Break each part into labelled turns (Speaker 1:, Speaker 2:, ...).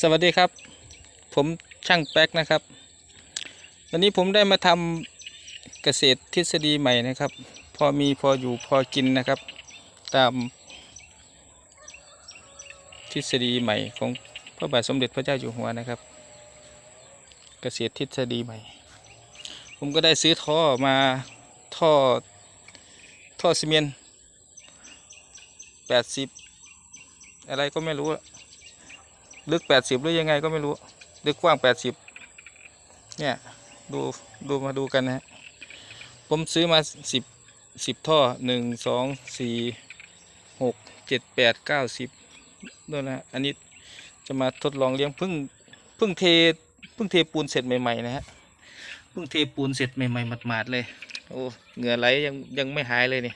Speaker 1: สวัสดีครับ ผมช่างแป๊กนะครับ วันนี้ผมได้มาทำเกษตรทฤษฎีใหม่นะครับ พอมีพออยู่พอกินนะครับ ตามทฤษฎีใหม่ของพระบาทสมเด็จพระเจ้าอยู่หัวนะครับ เกษตรทฤษฎีใหม่ ผมก็ได้ซื้อท่อมาท่อท่อซีเมนต์แปดสิบอะไรก็ไม่รู้ ลึกแปดสิบหรือยังไงก็ไม่รู้ ลึกกว้างแปดสิบเนี่ยดูดูมาดูกันนะฮะผมซื้อมาสิบสิบท่อหนึ่งสองสี่หกเจ็ดแปดเก้าสิบด้วยนะอันนี้จะมาทดลองเลี้ยงพิ่งพิ่งเทพิ่งเทปูนเสร็จใหม่ๆนะฮะพิ่งเทปูนเสร็จใหม่ๆหมาดๆเลยโอ้เหงื่อไหลยังยังไม่หายเลยนี่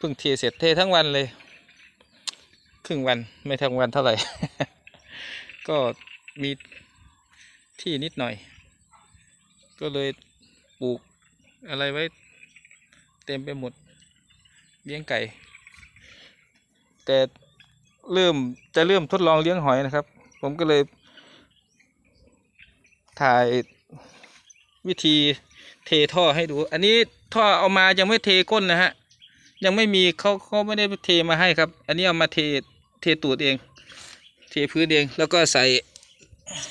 Speaker 1: พิ่งเทเสร็จเททั้งวันเลย ครึ่งวันไม่ทั้งวันเท่าไหร่ ก็มีที่นิดหน่อย ก็เลยปลูกอะไรไว้เต็มไปหมดเลี้ยงไก่ แต่เริ่มจะเริ่มทดลองเลี้ยงหอยนะครับ ผมก็เลย ถ่ายวิธีเทท่อให้ดู อันนี้ท่อเอามายังไม่เทก้นนะฮะ ยังไม่มีเขาเขาไม่ได้เทมาให้ครับ อันนี้เอามาเทเทตูดเอง เทพื้นเองแล้วก็ใส่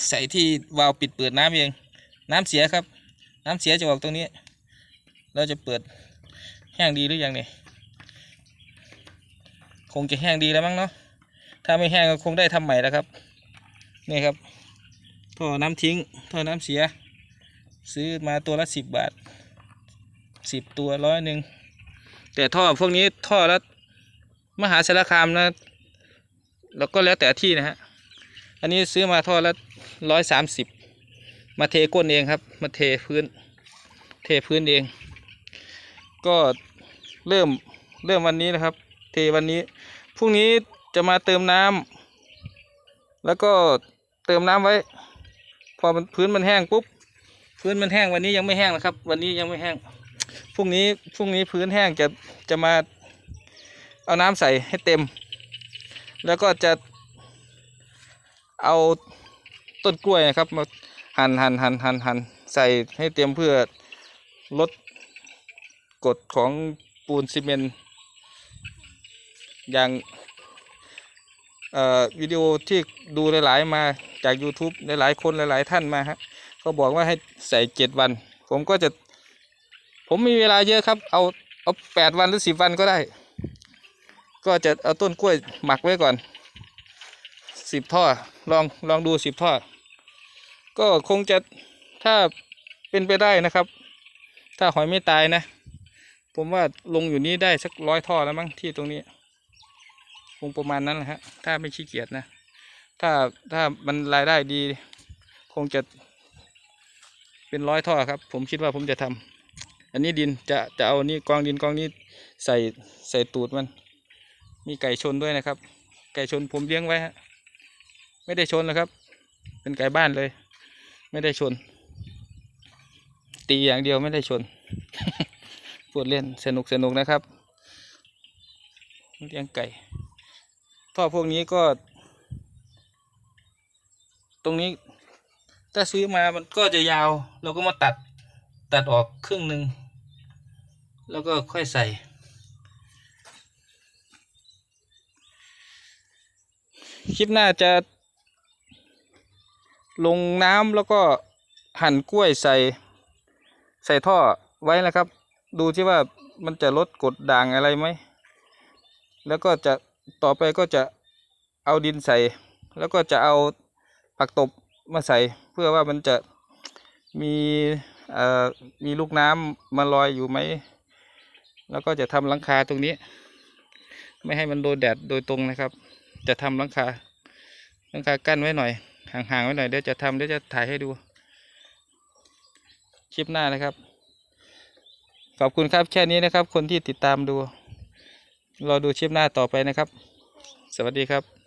Speaker 1: ใส่ที่วาล์วปิดเปิดน้ำเอง น้ำเสียครับ น้ำเสียจะออกตรงนี้ เราจะเปิดแห้งดีหรือยังเนี่ยคงจะแห้งดีแล้วมั้งเนาะถ้าไม่แห้งก็คงได้ทำใหม่แล้วครับนี่ครับท่อน้ำทิ้งท่อน้ำเสีย ซื้อมาตัวละสิบบาทสิบตัวร้อยหนึ่งแต่ท่อพวกนี้ท่อละมหาสารคามนะ แล้วก็แล้วแต่ที่นะฮะอันนี้ซื้อมาท่อละร้อยสามสิบมาเทก้นเองครับ มาเทพื้น เทพื้นเอง ก็เริ่มเริ่มวันนี้นะครับ เทวันนี้พรุ่งนี้จะมาเติมน้ำแล้วก็เติมน้ำไว้ พอมันพื้นมันแห้งปุ๊บพื้นมันแห้งวันนี้ยังไม่แห้งนะครับ วันนี้ยังไม่แห้งพรุ่งนี้พรุ่งนี้พื้นแห้งจะจะมาเอาน้ำใส่ให้เต็ม แล้วก็จะเอาต้นกล้วยนะครับมาหั่นหั่นหั่นหั่นหั่นใส่ให้เตรียมเพื่อลดกดของปูนซีเมนต์อย่างเอ่อวิดีโอที่ดูหลาย ๆ มาจาก YouTube หลาย ๆ คนหลาย ๆ ท่านมาฮะเขาบอกว่าให้ใส่เจ็ดวัน ผมก็จะ ผมมีเวลาเยอะครับ เอาเอาแปดวันหรือสิบวันก็ได้ ก็จะเอาต้นกล้วยหมักไว้ก่อนสิบท่อลองลองดูสิบท่อ ก็คงจะถ้าเป็นไปได้นะครับ ถ้าหอยไม่ตายนะ ผมว่าลงอยู่นี้ได้สักร้อยท่อแล้วมั้งที่ตรงนี้ คงประมาณนั้นแหละฮะถ้าไม่ขี้เกียจนะ ถ้าถ้ามันรายได้ดี คงจะเป็นร้อยท่อครับ ผมคิดว่าผมจะทำอันนี้ดินจะจะเอานี่กองดินกองนี้ใส่ใส่ตูดมัน มีไก่ชนด้วยนะครับ ไก่ชนผมเลี้ยงไว้ฮะไม่ได้ชนนะครับ เป็นไก่บ้านเลย ไม่ได้ชน ตีอย่างเดียวไม่ได้ชนพูดเล่นสนุกสนุกนะครับเลี้ยงไก่ท่อพวกนี้ก็ ตรงนี้ ถ้าซื้อมามันก็จะยาว เราก็มาตัดตัดออกครึ่งหนึ่งแล้วก็ค่อยใส่ คลิปหน้าจะ ลงน้ำแล้วก็หั่นกล้วยใส่ ใส่ท่อไว้นะครับ ดูที่ว่ามันจะลดกดด่างอะไรไหม แล้วก็จะต่อไปก็จะเอาดินใส่ แล้วก็จะเอาผักตบมาใส่ เพื่อว่ามันจะมีมีลูกน้ำมาลอยอยู่ไหม แล้วก็จะทำหลังคาตรงนี้ ไม่ให้มันโดนแดดโดยตรงนะครับ จะทำหลังคาหลังคากั้นไว้หน่อย ห่างๆไว้หน่อยเดี๋ยวจะทำเดี๋ยวจะถ่ายให้ดู คลิปหน้านะครับ ขอบคุณครับแค่นี้นะครับ คนที่ติดตามดู รอดูคลิปหน้าต่อไปนะครับ สวัสดีครับ